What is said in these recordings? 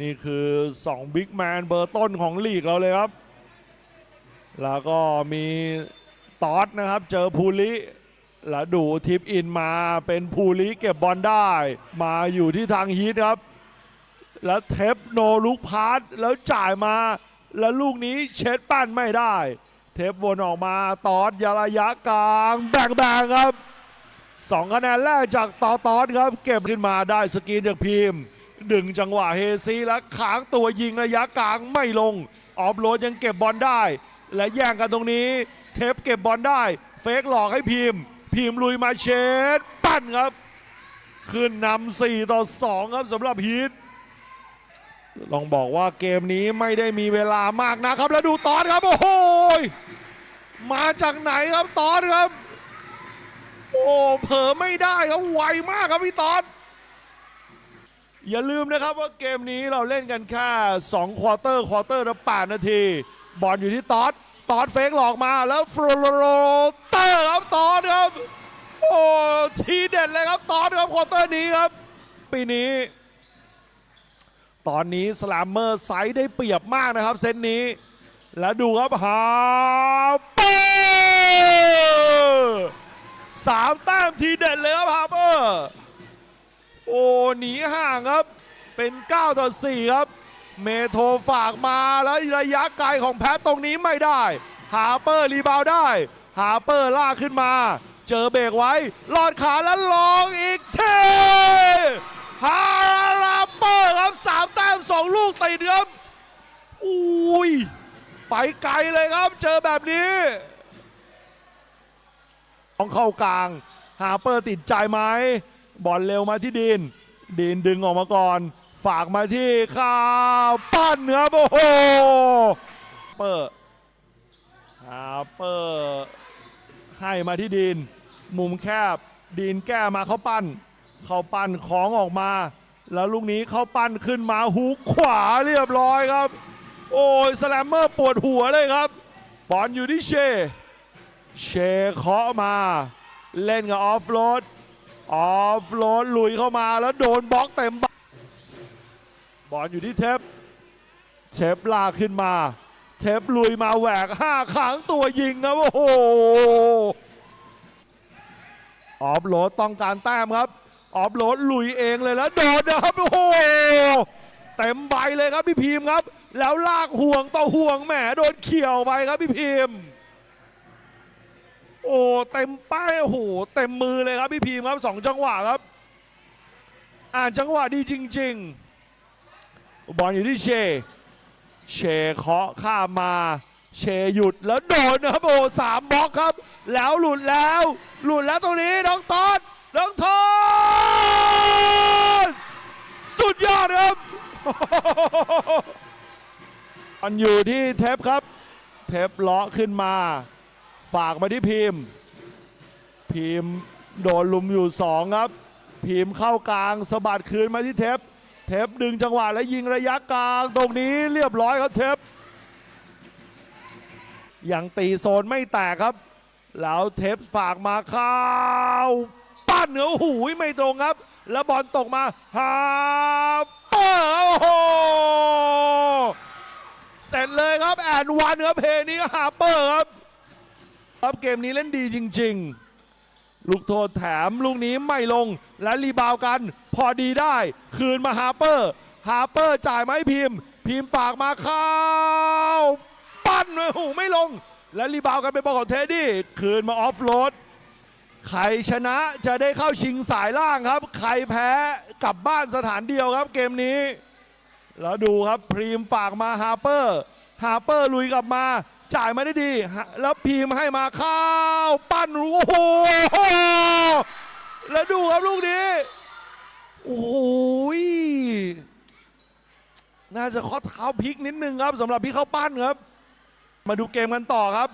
นี่คือ2บิ๊กแมนเบอร์ต้นของลีกเราเลยครับ แล้วก็มีตอสนะครับ เจอภูริแล้วดูทิปอินมาเป็นภูริเก็บบอลได้ มาอยู่ที่ทางฮีทครับ แล้วเทปโนลูกพาสแล้วจ่ายมา แล้วลูกนี้เช็ดปั้นไม่ได้ เทปวนออกมาตอสยาระยะกลางแบ่งแบ่งครับสองคะแนนแรกจากตอตอสครับ เก็บขึ้นมาได้สกรีนจากพิมพ์ ดึงจังหวะเฮซีแล้วขางตัวยิงระยะกลางไม่ลง ออฟโรดยังเก็บบอลได้ และแย่งกันตรงนี้ เทปเก็บบอลได้ เฟกหลอกให้พิมพ์ พิมพ์ลุยมาเชดปั้นครับ ขึ้นนำ4ต่อ 2 ครับสำหรับฮีทลองบอกว่าเกมนี้ไม่ได้มีเวลามากนะครับ แล้วดูตอนครับ โอ้โหยมาจากไหนครับตอนครับ โอ้เผลอไม่ได้ครับไวมากครับพี่ตอน อย่าลืมนะครับว่าเกมนี้เราเล่นกันแค่2ควอเตอร์ควอเตอร์ละ8นาที บอลอยู่ที่ตอดตอดเฟกหลอกมาแล้วฟลโรเตอร์ครับตอดครับ โอ้ทีเด็ดเลยครับตอดครับควอเตอร์นี้ครับ ปีนี้ ตอนนี้สลามเมอร์ไซด์ได้เปรียบมากนะครับ เซตนี้ แล้วดูครับฮาเปอร์สามแต้มทีเด็ดเลยครับฮาเปอร์ อ้หนีห่างครับ เป็น 9 ต่อ 4 ครับ เมโทฝากมาแล้วระยะไกลของแพทตรงนี้ไม่ได้ฮาเปอร์รีบาวด์ได้ฮาเปอร์ลากขึ้นมา เจอเบรกไว้ ลอดขาแล้วลองอีกเทฮาราเปอร์ครับสามแต้มสองลูกติดครับอุ้ยไปไกลเลยครับ เจอแบบนี้ต้องเข้ากลางฮาเปอร์ติดใจไหม บอลเร็วมาที่ดิน ดินดึงออกมาก่อน ฝากมาที่ข้าวปั้นครับโอ้โหเปอร์ฮาเปอร์ให้มาที่ดิน มุมแคบดินแก้มาเขาปั้น เขาปั้นของออกมา แล้วลูกนี้เขาปั้นขึ้นมาหูขวาเรียบร้อยครับ โอ้ยสแลมเมอร์ปวดหัวเลยครับบอลอยู่ที่เช เชเคาะมา เล่นกับออฟโรด ออฟโรดลุยเข้ามาแล้วโดนบล็อกเต็มบบอลอยู่ที่เทปเทปลากขึ้นมา เทปลุยมาแหวกห้าขังตัวยิงครับโอ้โหออฟโรดต้องการแต้มครับ ออฟโรดลุยเองเลยแล้วโดนนะครับโอ้โหเต็มใบเลยครับพี่พิมพ์ครับ แล้วลากห่วงต่อห่วงแหมโดนเขี่ยวไปครับพี่พิมพ์ โอ้เต็มป้ายโอ้โหเต็มมือเลยครับพี่พีมครับสองจังหวะครับ อ่านจังหวะดีจริง ๆ บอลอยู่ที่เช เชเคาะข้ามมาเชหยุดแล้วโดนนะครับโอ้สามบล็อกครับ แล้วหลุดแล้ว หลุดแล้วตรงนี้น้องตอนน้องทอนสุดยอดครับมันอยู่ที่เทปครับ เทปเลาะขึ้นมา ฝากมาที่พิมพ์ พิมพ์โดนลุมอยู่สองครับ พิมพ์เข้ากลางสะบัดคืนมาที่เทป เทปดึงจังหวะและยิงระยะกลางตรงนี้เรียบร้อยครับเทปยังตีโซนไม่แตกครับ แล้วเทปฝากมาเข้าปั้นเหนือหูไม่ตรงครับ แล้วบอลตกมาฮาเปอร์โอ้โหเสร็จเลยครับแอนวันครับเพลงนี้ฮาเปอร์ครับ ครับเกมนี้เล่นดีจริง ๆ ลูกโทษแถมลูกนี้ไม่ลงและรีบาวกัน พอดีได้ คืนมาฮาเปอร์ ฮาเปอร์จ่ายมาให้พิมพ์ พิมพ์ฝากมาเข้า ปั้นโอ้โหไม่ลง และรีบาวกันเป็นบอลของเทดดี้คืนมาออฟโรดใครชนะจะได้เข้าชิงสายล่างครับ ใครแพ้กลับบ้านสถานเดียวครับเกมนี้ แล้วดูครับพรีมฝากมาฮาเปอร์ ฮาเปอร์ลุยกลับมา จ่ายมาได้ดี แล้วพีมให้มาเข้าวปั้นโอ้โหแล้วดูครับลูกนี้ โอ้โหยน่าจะข้อเท้าพลิกนิดนึงครับสำหรับพี่เข้าปั้นครับ มาดูเกมกันต่อครับ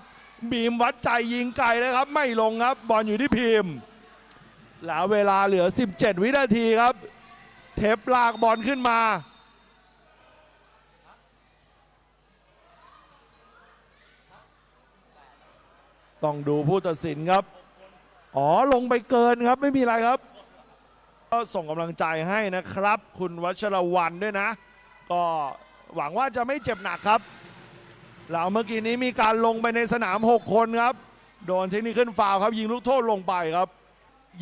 บีมวัดใจยิงไกลเลยครับ ไม่ลงครับ บอลอยู่ที่พิมพ์แล้วเวลาเหลือ 17 วินาทีครับ เทปลากบอลขึ้นมา ต้องดูผู้ตัดสินครับ อ๋อลงไปเกินครับไม่มีอะไรครับ ก็ส่งกำลังใจให้นะครับ คุณวัชรวันด้วยนะ ก็หวังว่าจะไม่เจ็บหนักครับแล้วเมื่อกี้นี้มีการลงไปในสนาม 6 คนครับ โดนเทคนิคขึ้นฟาวครับ ยิงลูกโทษลงไปครับ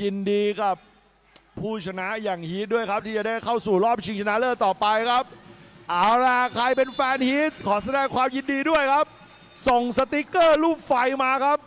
ยินดีกับผู้ชนะอย่างฮีทด้วยครับ ที่จะได้เข้าสู่รอบชิงชนะเลิศต่อไปครับ เอาล่ะ ใครเป็นแฟนฮีทขอแสดงความยินดีด้วยครับ ส่งสติกเกอร์รูปไฟมาครับ